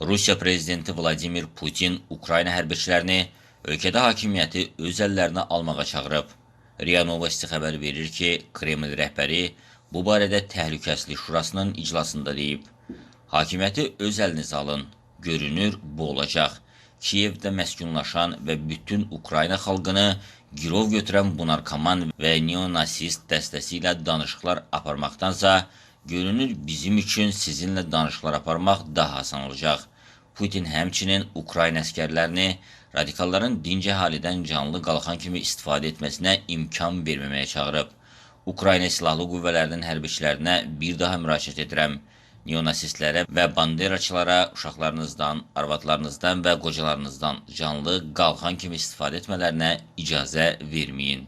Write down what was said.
Rusiya prezidenti Vladimir Putin Ukrayna hərbiçilərini ölkədə hakimiyyəti öz əllərinə almağa çağırıb. RIA Novosti xəbər verir ki, Kreml rəhbəri bu barədə Təhlükəsizlik Şurasının iclasında deyib. Hakimiyyəti öz əlinizə alın. Görünür, bu olacaq. Kiyevdə məskunlaşan və bütün Ukrayna xalqını girov götürən bu narkoman və neonasist dəstəsi ilə danışıqlar aparmaqdansa, görünür bizim üçün sizinlə danışıqlar aparmaq daha asan olacaq. Putin həmçinin Ukrayna əskərlərini radikalların dinc əhalidən canlı qalxan kimi istifadə etməsinə imkan verməməyə çağırıb. Ukrayna Silahlı Qüvvələrinin hərbiçilərinə bir daha müraciət edirəm. Neonasistlərə və banderaçılara uşaqlarınızdan, arvadlarınızdan və qocalarınızdan canlı qalxan kimi istifadə etmələrinə icazə verməyin.